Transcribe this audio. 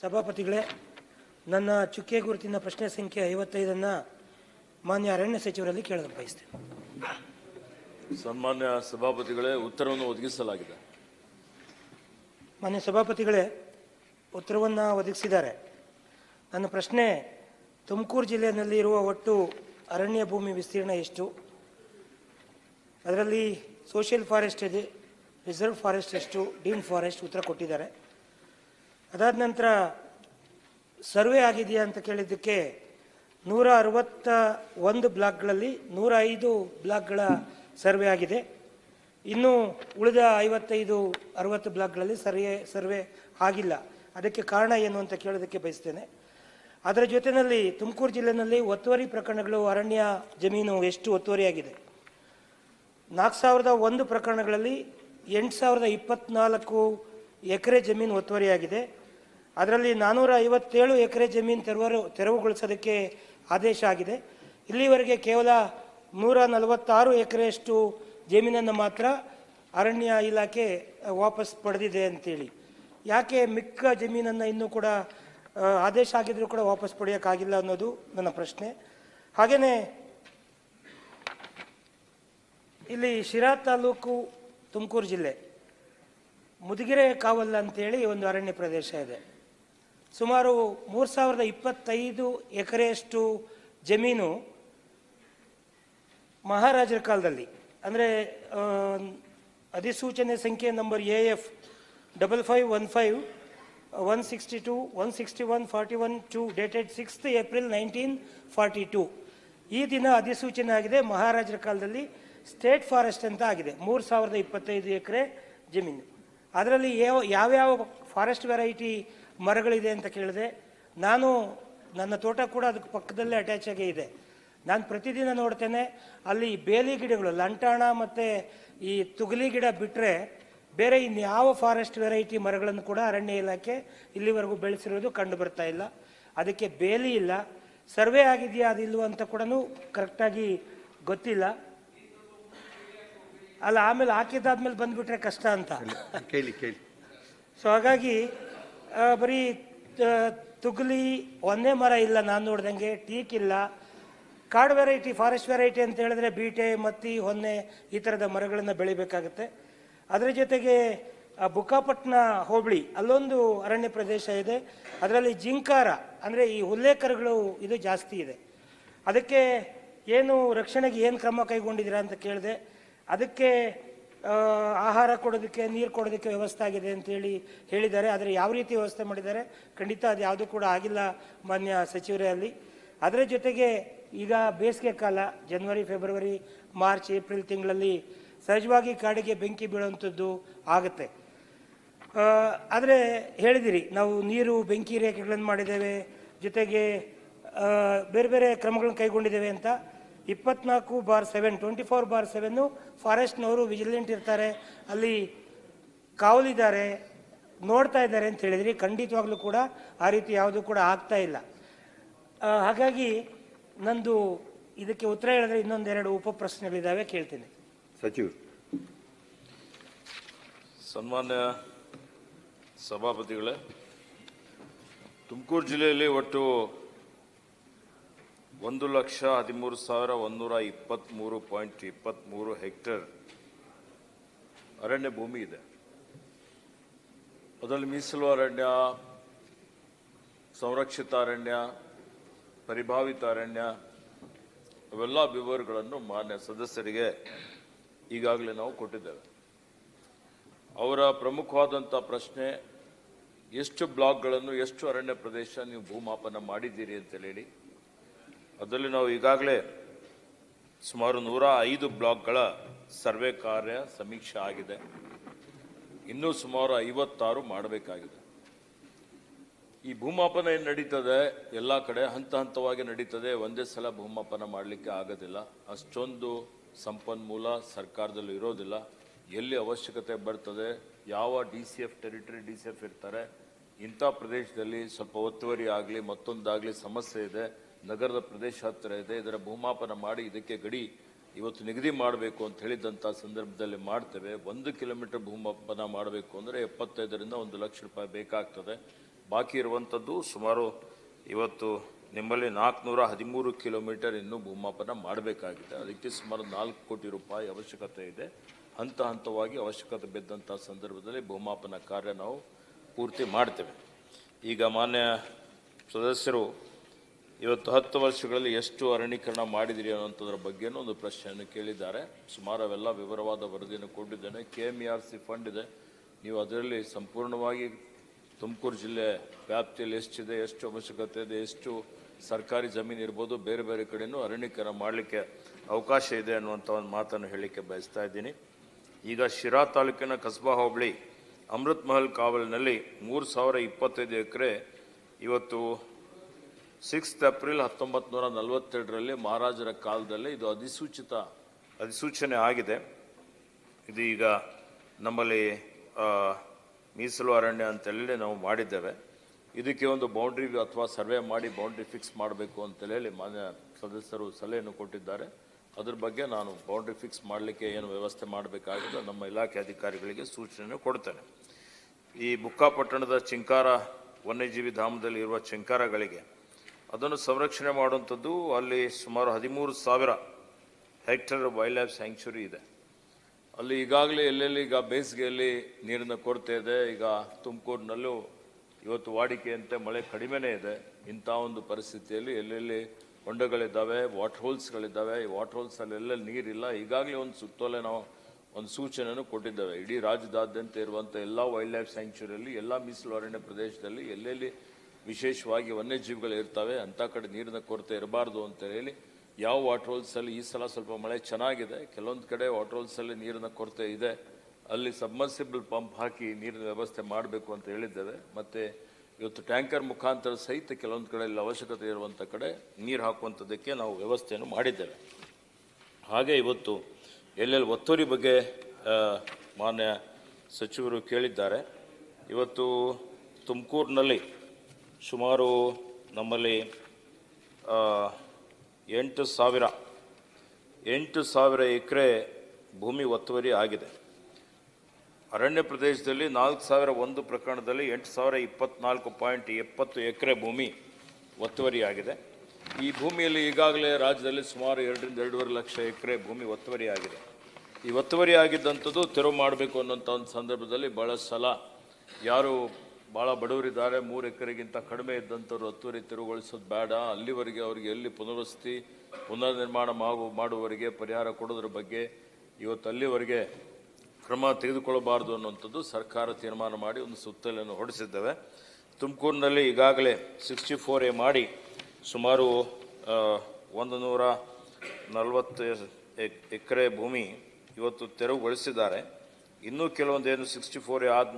ಸಭಾಪತಿಗಳೇ ನನ್ನ ಚುಕ್ಕೆ ಗುರುತಿನ ಪ್ರಶ್ನೆ ಸಂಖ್ಯೆ ಐವತ್ತೈದನ್ನು ಮಾನ್ಯ ಅರಣ್ಯ ಸಚಿವರಲ್ಲಿ ಕೇಳಲು ಬಯಸ್ತೇನೆ. ಸನ್ಮಾನ್ಯ ಸಭಾಪತಿಗಳೇ ಉತ್ತರವನ್ನು ಒದಗಿಸಲಾಗಿದೆ. ಮಾನ್ಯ ಸಭಾಪತಿಗಳೇ ಉತ್ತರವನ್ನು ಒದಗಿಸಿದ್ದಾರೆ. ನನ್ನ ಪ್ರಶ್ನೆ ತುಮಕೂರು ಜಿಲ್ಲೆಯಲ್ಲಿ ಇರುವ ಒಟ್ಟು ಅರಣ್ಯ ಭೂಮಿ ವಿಸ್ತೀರ್ಣ ಎಷ್ಟು? ಅದರಲ್ಲಿ ಸೋಷಿಯಲ್ ಫಾರೆಸ್ಟ್ ಇದೆ ರಿಸರ್ವ್ ಫಾರೆಸ್ಟ್ ಎಷ್ಟು ಡೀಮ್ ಫಾರೆಸ್ಟ್ ಉತ್ತರ ಕೊಟ್ಟಿದ್ದಾರೆ. ಅದಾದ ನಂತರ ಸರ್ವೆ ಆಗಿದೆಯಾ ಅಂತ ಕೇಳಿದ್ದಕ್ಕೆ ನೂರ ಅರವತ್ತ ಒಂದು ಬ್ಲಾಕ್ಗಳಲ್ಲಿ ನೂರ ಐದು ಬ್ಲಾಕ್ಗಳ ಸರ್ವೆ ಆಗಿದೆ. ಇನ್ನು ಉಳಿದ ಐವತ್ತೈದು, ಅರವತ್ತು ಬ್ಲಾಕ್ಗಳಲ್ಲಿ ಸರ್ವೆ ಸರ್ವೆ ಆಗಿಲ್ಲ. ಅದಕ್ಕೆ ಕಾರಣ ಏನು ಅಂತ ಕೇಳೋದಕ್ಕೆ ಬಯಸ್ತೇನೆ. ಅದರ ಜೊತೆಯಲ್ಲಿ ತುಮಕೂರು ಜಿಲ್ಲೆಯಲ್ಲಿ ಒತ್ತುವರಿ ಪ್ರಕರಣಗಳು ಅರಣ್ಯ ಜಮೀನು ಎಷ್ಟು ಒತ್ತುವರಿಯಾಗಿದೆ? ನಾಲ್ಕು ಸಾವಿರದ ಒಂದು ಪ್ರಕರಣಗಳಲ್ಲಿ ಎಂಟು ಸಾವಿರದ ಇಪ್ಪತ್ತ್ನಾಲ್ಕು ಎಕರೆ ಜಮೀನು ಒತ್ತುವರಿಯಾಗಿದೆ. ಅದರಲ್ಲಿ ನಾನ್ನೂರ ಐವತ್ತೇಳು ಎಕರೆ ಜಮೀನು ತೆರವರು, ತೆರವುಗೊಳಿಸೋದಕ್ಕೆ ಆದೇಶ ಆಗಿದೆ. ಇಲ್ಲಿವರೆಗೆ ಕೇವಲ ನೂರ ನಲವತ್ತಾರು ಎಕರೆಯಷ್ಟು ಜಮೀನನ್ನು ಮಾತ್ರ ಅರಣ್ಯ ಇಲಾಖೆ ವಾಪಸ್ ಪಡೆದಿದೆ ಅಂತೇಳಿ. ಯಾಕೆ ಮಿಕ್ಕ ಜಮೀನನ್ನು ಇನ್ನೂ ಕೂಡ ಆದೇಶ ಆಗಿದ್ರೂ ಕೂಡ ವಾಪಸ್ ಪಡೆಯೋಕ್ಕಾಗಿಲ್ಲ ಅನ್ನೋದು ನನ್ನ ಪ್ರಶ್ನೆ. ಹಾಗೆಯೇ ಇಲ್ಲಿ ಶಿರಾ ತಾಲೂಕು ತುಮಕೂರು ಜಿಲ್ಲೆ ಮುದುಗಿರೆ ಕಾವಲ್ ಅಂತೇಳಿ ಒಂದು ಅರಣ್ಯ ಪ್ರದೇಶ ಇದೆ. ಸುಮಾರು ಮೂರು ಸಾವಿರದ ಇಪ್ಪತ್ತೈದು ಎಕರೆಯಷ್ಟು ಜಮೀನು ಮಹಾರಾಜರ ಕಾಲದಲ್ಲಿ, ಅಂದರೆ ಅಧಿಸೂಚನೆ ಸಂಖ್ಯೆ number A F double five one five one sixty two, one sixty one forty one two dated sixth April nineteen forty two. ಈ ದಿನ ಅಧಿಸೂಚನೆ ಆಗಿದೆ, ಮಹಾರಾಜರ ಕಾಲದಲ್ಲಿ ಸ್ಟೇಟ್ ಫಾರೆಸ್ಟ್ ಅಂತ ಆಗಿದೆ, ಮೂರು ಸಾವಿರದ ಇಪ್ಪತ್ತೈದು ಎಕರೆ ಜಮೀನು. ಅದರಲ್ಲಿ ಯಾವ, ಯಾವ್ಯಾವ ಫಾರೆಸ್ಟ್ ವೆರೈಟಿ ಮರಗಳಿದೆ ಅಂತ ಕೇಳಿದೆ. ನಾನು ನನ್ನ ತೋಟ ಕೂಡ ಅದಕ್ಕೆ ಪಕ್ಕದಲ್ಲೇ ಅಟ್ಯಾಚ್ ಆಗೇ ಇದೆ. ನಾನು ಪ್ರತಿದಿನ ನೋಡ್ತೇನೆ ಅಲ್ಲಿ ಬೇಲಿ ಗಿಡಗಳು ಲಂಟಾಣ ಮತ್ತು ಈ ತುಗಲಿ ಗಿಡ ಬಿಟ್ಟರೆ ಬೇರೆ ಇನ್ಯಾವ ಫಾರೆಸ್ಟ್ ವೆರೈಟಿ ಮರಗಳನ್ನು ಕೂಡ ಅರಣ್ಯ ಇಲಾಖೆ ಇಲ್ಲಿವರೆಗೂ ಬೆಳೆಸಿರೋದು ಕಂಡು ಬರ್ತಾ ಇಲ್ಲ. ಅದಕ್ಕೆ ಬೇಲಿ ಇಲ್ಲ. ಸರ್ವೆ ಆಗಿದೆಯಾ ಅದಿಲ್ಲ ಅಂತ ಕೂಡ ಕರೆಕ್ಟಾಗಿ ಗೊತ್ತಿಲ್ಲ. ಅಲ್ಲ ಆಮೇಲೆ ಹಾಕಿದ್ದಾದ್ಮೇಲೆ ಬಂದುಬಿಟ್ರೆ ಕಷ್ಟ ಅಂತ. ಕೇಳಿ ಕೇಳಿ. ಸೊ ಹಾಗಾಗಿ ಬರೀ ತುಗಲಿ ಒಂದೇ ಮರ ಇಲ್ಲ, ನಾನು ನೋಡ್ದಂಗೆ ಟೀಕ್ ಇಲ್ಲ. ಕಾಡು ವೆರೈಟಿ ಫಾರೆಸ್ಟ್ ವೆರೈಟಿ ಅಂತ ಹೇಳಿದ್ರೆ ಬೀಟೆ, ಮತ್ತಿ, ಹೊನ್ನೆ ಈ ಥರದ ಮರಗಳನ್ನು ಬೆಳಿಬೇಕಾಗುತ್ತೆ. ಅದರ ಜೊತೆಗೆ ಬುಕ್ಕಾಪಟ್ನ ಹೋಬಳಿ, ಅಲ್ಲೊಂದು ಅರಣ್ಯ ಪ್ರದೇಶ ಇದೆ. ಅದರಲ್ಲಿ ಜಿಂಕಾರ, ಅಂದರೆ ಈ ಉಲ್ಲೇಖರುಗಳು ಇದು ಜಾಸ್ತಿ ಇದೆ. ಅದಕ್ಕೆ ಏನು ರಕ್ಷಣೆಗೆ ಏನು ಕ್ರಮ ಕೈಗೊಂಡಿದ್ದೀರಾ ಅಂತ ಕೇಳಿದೆ, ಅದಕ್ಕೆ ಆಹಾರ ಕೊಡೋದಕ್ಕೆ, ನೀರು ಕೊಡೋದಕ್ಕೆ ವ್ಯವಸ್ಥೆ ಆಗಿದೆ ಅಂತೇಳಿ ಹೇಳಿದ್ದಾರೆ. ಆದರೆ ಯಾವ ರೀತಿ ವ್ಯವಸ್ಥೆ ಮಾಡಿದ್ದಾರೆ? ಖಂಡಿತ ಅದು ಯಾವುದೂ ಕೂಡ ಆಗಿಲ್ಲ ಮಾನ್ಯ ಸಚಿವರೇ ಅಲ್ಲಿ. ಅದರ ಜೊತೆಗೆ ಈಗ ಬೇಸಿಗೆ ಕಾಲ ಜನವರಿ ಫೆಬ್ರವರಿ ಮಾರ್ಚ್ ಏಪ್ರಿಲ್ ತಿಂಗಳಲ್ಲಿ ಸಹಜವಾಗಿ ಕಾಡಿಗೆ ಬೆಂಕಿ ಬೀಳುವಂಥದ್ದು ಆಗುತ್ತೆ. ಆದರೆ ಹೇಳಿದಿರಿ, ನಾವು ನೀರು, ಬೆಂಕಿ ರೇಖೆಗಳನ್ನು ಮಾಡಿದ್ದೇವೆ, ಜೊತೆಗೆ ಬೇರೆ ಬೇರೆ ಕ್ರಮಗಳನ್ನು ಕೈಗೊಂಡಿದ್ದೇವೆ ಅಂತ. ಇಪ್ಪತ್ನಾಲ್ಕು bar seven twenty four bar seven ಫಾರೆಸ್ಟ್ನವರು vigilant ಇರ್ತಾರೆ. ಅಲ್ಲಿ ಕಾವಲಿದ್ದಾರೆ ನೋಡ್ತಾ ಇದ್ದಾರೆ ಅಂತ ಹೇಳಿದ್ರಿ ಖಂಡಿತವಾಗ್ಲೂ ಕೂಡ ಆ ರೀತಿ ಯಾವುದು ಕೂಡ ಆಗ್ತಾ ಇಲ್ಲ. ಹಾಗಾಗಿ ನಂದು ಇದಕ್ಕೆ ಉತ್ತರ ಹೇಳಿದ್ರೆ ಇನ್ನೊಂದೆರಡು ಉಪ ಪ್ರಶ್ನೆಗಳಿದ್ದಾವೆ ಕೇಳ್ತೀನಿ. ಸಚಿವರು. ಸನ್ಮಾನ್ಯ ಸಭಾಪತಿಗಳೇ ತುಮಕೂರು ಜಿಲ್ಲೆಯಲ್ಲಿ ಒಟ್ಟು ಒಂದು ಲಕ್ಷ ಹದಿಮೂರು ಸಾವಿರ ಒಂದೂರ ಇಪ್ಪತ್ತ್ಮೂರು ಪಾಯಿಂಟ್ ಇಪ್ಪತ್ತ್ಮೂರು ಹೆಕ್ಟೇರ್ ಅರಣ್ಯ ಭೂಮಿ ಇದೆ. ಅದರಲ್ಲಿ ಮೀಸಲು ಅರಣ್ಯ, ಸಂರಕ್ಷಿತ ಅರಣ್ಯ, ಪರಿಭಾವಿತ ಅರಣ್ಯ, ಅವೆಲ್ಲ ವಿವರಗಳನ್ನು ಮಾನ್ಯ ಸದಸ್ಯರಿಗೆ ಈಗಾಗಲೇ ನಾವು ಕೊಟ್ಟಿದ್ದೇವೆ. ಅವರ ಪ್ರಮುಖವಾದಂಥ ಪ್ರಶ್ನೆ, ಎಷ್ಟು ಬ್ಲಾಕ್ಗಳನ್ನು, ಎಷ್ಟು ಅರಣ್ಯ ಪ್ರದೇಶ ನೀವು ಭೂಮಾಪನ ಮಾಡಿದ್ದೀರಿ ಅಂತ ಹೇಳಿ. ಅದರಲ್ಲಿ ನಾವು ಈಗಾಗಲೇ ಸುಮಾರು ನೂರ ಐದು ಬ್ಲಾಕ್ಗಳ ಸರ್ವೆ ಕಾರ್ಯ ಸಮೀಕ್ಷೆ ಆಗಿದೆ. ಇನ್ನೂ ಸುಮಾರು ಐವತ್ತಾರು ಮಾಡಬೇಕಾಗಿದೆ. ಈ ಭೂಮಾಪನ ಏನು ನಡೀತದೆ? ಎಲ್ಲ ಕಡೆ ಹಂತ ಹಂತವಾಗಿ ನಡೀತದೆ. ಒಂದೇ ಸಲ ಭೂಮಾಪನ ಮಾಡಲಿಕ್ಕೆ ಆಗೋದಿಲ್ಲ. ಅಷ್ಟೊಂದು ಸಂಪನ್ಮೂಲ ಸರ್ಕಾರದಲ್ಲಿ ಇರೋದಿಲ್ಲ. ಎಲ್ಲಿ ಅವಶ್ಯಕತೆ ಬರ್ತದೆ? ಯಾವ D C F territory D C F ಇರ್ತಾರೆ? ಇಂಥ ಪ್ರದೇಶದಲ್ಲಿ ಸ್ವಲ್ಪ ಒತ್ತುವರಿ ಆಗಲಿ ಮತ್ತೊಂದಾಗಲಿ ಸಮಸ್ಯೆ ಇದೆ. ನಗರದ ಪ್ರದೇಶ ಹತ್ತಿರ ಇದೆ. ಇದರ ಭೂಮಾಪನ ಮಾಡಿ ಇದಕ್ಕೆ ಗಡಿ ಇವತ್ತು ನಿಗದಿ ಮಾಡಬೇಕು ಅಂತ ಹೇಳಿದಂಥ ಸಂದರ್ಭದಲ್ಲಿ ಮಾಡ್ತೇವೆ. ಒಂದು ಕಿಲೋಮೀಟರ್ ಭೂಮಾಪನ ಮಾಡಬೇಕು ಅಂದರೆ ಎಪ್ಪತ್ತೈದರಿಂದ ಒಂದು ಲಕ್ಷ ರೂಪಾಯಿ ಬೇಕಾಗ್ತದೆ. ಬಾಕಿ ಇರುವಂಥದ್ದು ಸುಮಾರು ಇವತ್ತು ನಿಮ್ಮಲ್ಲಿ ನಾಲ್ಕುನೂರ ಹದಿಮೂರು ಕಿಲೋಮೀಟರ್ ಇನ್ನೂ ಭೂಮಾಪನ ಮಾಡಬೇಕಾಗಿದೆ. ಅದಕ್ಕೆ ಸುಮಾರು ನಾಲ್ಕು ಕೋಟಿ ರೂಪಾಯಿ ಅವಶ್ಯಕತೆ ಇದೆ. ಹಂತ ಹಂತವಾಗಿ ಅವಶ್ಯಕತೆ ಬಿದ್ದಂಥ ಸಂದರ್ಭದಲ್ಲಿ ಭೂಮಾಪನ ಕಾರ್ಯ ನಾವು ಪೂರ್ತಿ ಮಾಡ್ತೇವೆ. ಈಗ ಮಾನ್ಯ ಸದಸ್ಯರು ಇವತ್ತು ಹತ್ತು ವರ್ಷಗಳಲ್ಲಿ ಎಷ್ಟು ಅರಣ್ಯೀಕರಣ ಮಾಡಿದಿರಿ ಅನ್ನೋಂಥದ್ರ ಬಗ್ಗೆನೂ ಒಂದು ಪ್ರಶ್ನೆಯನ್ನು ಕೇಳಿದ್ದಾರೆ. ಸುಮಾರು ಅವೆಲ್ಲ ವಿವರವಾದ ವರದಿಯನ್ನು ಕೊಟ್ಟಿದ್ದೇನೆ. K M R C fund ಇದೆ. ನೀವು ಅದರಲ್ಲಿ ಸಂಪೂರ್ಣವಾಗಿ ತುಮಕೂರು ಜಿಲ್ಲೆ ವ್ಯಾಪ್ತಿಯಲ್ಲಿ ಎಷ್ಟಿದೆ, ಎಷ್ಟು ಅವಶ್ಯಕತೆ ಇದೆ, ಎಷ್ಟು ಸರ್ಕಾರಿ ಜಮೀನು ಇರ್ಬೋದು, ಬೇರೆ ಬೇರೆ ಕಡೆಯೂ ಅರಣ್ಯೀಕರಣ ಮಾಡಲಿಕ್ಕೆ ಅವಕಾಶ ಇದೆ ಅನ್ನುವಂಥ ಒಂದು ಮಾತನ್ನು ಹೇಳಲಿಕ್ಕೆ ಬಯಸ್ತಾ ಇದ್ದೀನಿ. ಈಗ ಶಿರಾ ತಾಲೂಕಿನ ಕಸ್ಬಾ ಹೋಬಳಿ ಅಮೃತ್ ಮಹಲ್ ಕಾವಲಿನಲ್ಲಿ ಮೂರು ಸಾವಿರ ಇಪ್ಪತ್ತೈದು ಎಕರೆ ಇವತ್ತು ಸಿಕ್ಸ್ತ್ ಏಪ್ರಿಲ್ ಹತ್ತೊಂಬತ್ತು ನೂರ ನಲವತ್ತೆರಡರಲ್ಲಿ ಮಹಾರಾಜರ ಕಾಲದಲ್ಲಿ ಇದು ಅಧಿಸೂಚಿತ ಅಧಿಸೂಚನೆ ಆಗಿದೆ. ಇದು ಈಗ ನಮ್ಮಲ್ಲಿ ಮೀಸಲು ಅರಣ್ಯ ಅಂತೇಳಿ ನಾವು ಮಾಡಿದ್ದೇವೆ. ಇದಕ್ಕೆ ಒಂದು ಬೌಂಡ್ರಿ ಅಥವಾ ಸರ್ವೆ ಮಾಡಿ ಬೌಂಡ್ರಿ ಫಿಕ್ಸ್ ಮಾಡಬೇಕು ಅಂತೇಳಿ ಮಾನ್ಯ ಸದಸ್ಯರು ಸಲಹೆಯನ್ನು ಕೊಟ್ಟಿದ್ದಾರೆ. ಅದ್ರ ಬಗ್ಗೆ ನಾನು ಬೌಂಡ್ರಿ ಫಿಕ್ಸ್ ಮಾಡಲಿಕ್ಕೆ ಏನು ವ್ಯವಸ್ಥೆ ಮಾಡಬೇಕಾಗಿದೆ ನಮ್ಮ ಇಲಾಖೆ ಅಧಿಕಾರಿಗಳಿಗೆ ಸೂಚನೆ ಕೊಡ್ತೇನೆ. ಈ ಬುಕ್ಕಾಪಟ್ಟಣದ ಚಿಂಕಾರ, ವನ್ಯಜೀವಿ ಧಾಮದಲ್ಲಿ ಇರುವ ಚಿಂಕಾರಗಳಿಗೆ ಅದನ್ನು ಸಂರಕ್ಷಣೆ ಮಾಡುವಂಥದ್ದು ಅಲ್ಲಿ ಸುಮಾರು ಹದಿಮೂರು ಸಾವಿರ ಹೆಕ್ಟರ್ ವೈಲ್ಡ್ ಲೈಫ್ ಸ್ಯಾಂಕ್ಚುರಿ ಇದೆ. ಅಲ್ಲಿ ಈಗಾಗಲೇ ಎಲ್ಲೆಲ್ಲಿ ಈಗ ಬೇಸಿಗೆಯಲ್ಲಿ ನೀರಿನ ಕೊರತೆ ಇದೆ, ಈಗ ತುಮಕೂರಿನಲ್ಲೂ ಇವತ್ತು ವಾಡಿಕೆಯಂತೆ ಮಳೆ ಕಡಿಮೆನೇ ಇದೆ. ಇಂಥ ಒಂದು ಪರಿಸ್ಥಿತಿಯಲ್ಲಿ ಎಲ್ಲೆಲ್ಲಿ ಹೊಂಡಗಳಿದ್ದಾವೆ, ವಾಟರ್ ಹೋಲ್ಸ್ಗಳಿದ್ದಾವೆ, ಈ ವಾಟರ್ ಹೋಲ್ಸಲ್ಲಿ ಎಲ್ಲೆಲ್ಲಿ ನೀರಿಲ್ಲ, ಈಗಾಗಲೇ ಒಂದು ಸುತ್ತೋಲೆ ನಾವು ಒಂದು ಸೂಚನೆಯನ್ನು ಕೊಟ್ಟಿದ್ದೇವೆ. ಇಡೀ ರಾಜ್ಯದಾದ್ಯಂತ ಇರುವಂಥ ಎಲ್ಲ ವೈಲ್ಡ್ ಲೈಫ್ ಸ್ಯಾಂಕ್ಚುರಿಯಲ್ಲಿ, ಎಲ್ಲ ಮೀಸಲು ಅರಣ್ಯ ಪ್ರದೇಶದಲ್ಲಿ ಎಲ್ಲೆಲ್ಲಿ ವಿಶೇಷವಾಗಿ ವನ್ಯಜೀವಿಗಳು ಇರ್ತವೆ, ಅಂಥ ಕಡೆ ನೀರಿನ ಕೊರತೆ ಇರಬಾರ್ದು ಅಂತ ಹೇಳಿ ಯಾವ ವಾಟರ್ ಹೋಲ್ಸಲ್ಲಿ ಈ ಸಲ ಸ್ವಲ್ಪ ಮಳೆ ಚೆನ್ನಾಗಿದೆ, ಕೆಲವೊಂದು ಕಡೆ ವಾಟರ್ ಹೋಲ್ಸಲ್ಲಿ ನೀರಿನ ಕೊರತೆ ಇದೆ, ಅಲ್ಲಿ ಸಬ್ಮರ್ಸಿಬಲ್ ಪಂಪ್ ಹಾಕಿ ನೀರಿನ ವ್ಯವಸ್ಥೆ ಮಾಡಬೇಕು ಅಂತ ಹೇಳಿದ್ದೇವೆ. ಮತ್ತು ಇವತ್ತು ಟ್ಯಾಂಕರ್ ಮುಖಾಂತರ ಸಹಿತ ಕೆಲವೊಂದು ಕಡೆ ಇಲ್ಲಿ ಅವಶ್ಯಕತೆ ಇರುವಂಥ ಕಡೆ ನೀರು ಹಾಕುವಂಥದ್ದಕ್ಕೆ ನಾವು ವ್ಯವಸ್ಥೆಯನ್ನು ಮಾಡಿದ್ದೇವೆ. ಹಾಗೆ ಇವತ್ತು ಎಲ್ಲೆಲ್ಲಿ ಒತ್ತುವರಿ ಬಗ್ಗೆ ಮಾನ್ಯ ಸಚಿವರು ಕೇಳಿದ್ದಾರೆ. ಇವತ್ತು ತುಮಕೂರಿನಲ್ಲಿ ಸುಮಾರು ನಮ್ಮಲ್ಲಿ ಎಂಟು ಸಾವಿರ ಎಂಟು ಸಾವಿರ ಎಕರೆ ಭೂಮಿ ಒತ್ತುವರಿ ಆಗಿದೆ. ಅರಣ್ಯ ಪ್ರದೇಶದಲ್ಲಿ ನಾಲ್ಕು ಸಾವಿರ ಒಂದು ಪ್ರಕರಣದಲ್ಲಿ ಎಂಟು ಸಾವಿರ ಇಪ್ಪತ್ನಾಲ್ಕು ಪಾಯಿಂಟ್ ಎಪ್ಪತ್ತು ಎಕರೆ ಭೂಮಿ ಒತ್ತುವರಿಯಾಗಿದೆ ಈ ಭೂಮಿಯಲ್ಲಿ ಈಗಾಗಲೇ ರಾಜ್ಯದಲ್ಲಿ ಸುಮಾರು ಎರಡರಿಂದ ಎರಡೂವರೆ ಲಕ್ಷ ಎಕರೆ ಭೂಮಿ ಒತ್ತುವರಿ ಆಗಿದೆ. ಈ ಒತ್ತುವರಿ ಆಗಿದ್ದಂಥದ್ದು ತೆರವು ಮಾಡಬೇಕು ಅನ್ನೋಂಥ ಒಂದು ಸಂದರ್ಭದಲ್ಲಿ ಭಾಳ ಸಲ ಯಾರು ಭಾಳ ಬಡವರಿದ್ದಾರೆ. ಮೂರು ಎಕರೆಗಿಂತ ಕಡಿಮೆ ಇದ್ದಂಥವ್ರು ಹತ್ತುವರೆ ತೆರವುಗೊಳಿಸೋದು ಬೇಡ. ಅಲ್ಲಿವರೆಗೆ ಅವರಿಗೆ ಎಲ್ಲಿ ಪುನರ್ವಸತಿ ಪುನರ್ ನಿರ್ಮಾಣ ಮಾಡು ಮಾಡುವವರಿಗೆ ಪರಿಹಾರ ಕೊಡೋದ್ರ ಬಗ್ಗೆ ಇವತ್ತು ಅಲ್ಲಿವರೆಗೆ ಕ್ರಮ ತೆಗೆದುಕೊಳ್ಳಬಾರದು ಅನ್ನುವಂಥದ್ದು ಸರ್ಕಾರ ತೀರ್ಮಾನ ಮಾಡಿ ಒಂದು ಸುತ್ತಲೆಯನ್ನು ಹೊರಡಿಸಿದ್ದೇವೆ. ತುಮಕೂರಿನಲ್ಲಿ ಈಗಾಗಲೇ ಸಿಕ್ಸ್ಟಿ ಫೋರ್ ಎ ಮಾಡಿ ಸುಮಾರು ಒಂದು ನೂರ ನಲವತ್ತು ಎಕರೆ ಭೂಮಿ ಇವತ್ತು ತೆರವುಗೊಳಿಸಿದ್ದಾರೆ. ಇನ್ನೂ ಕೆಲವೊಂದೇನು ಸಿಕ್ಸ್ಟಿ ಫೋರ್ ಎ ಆದಮೇಲೆ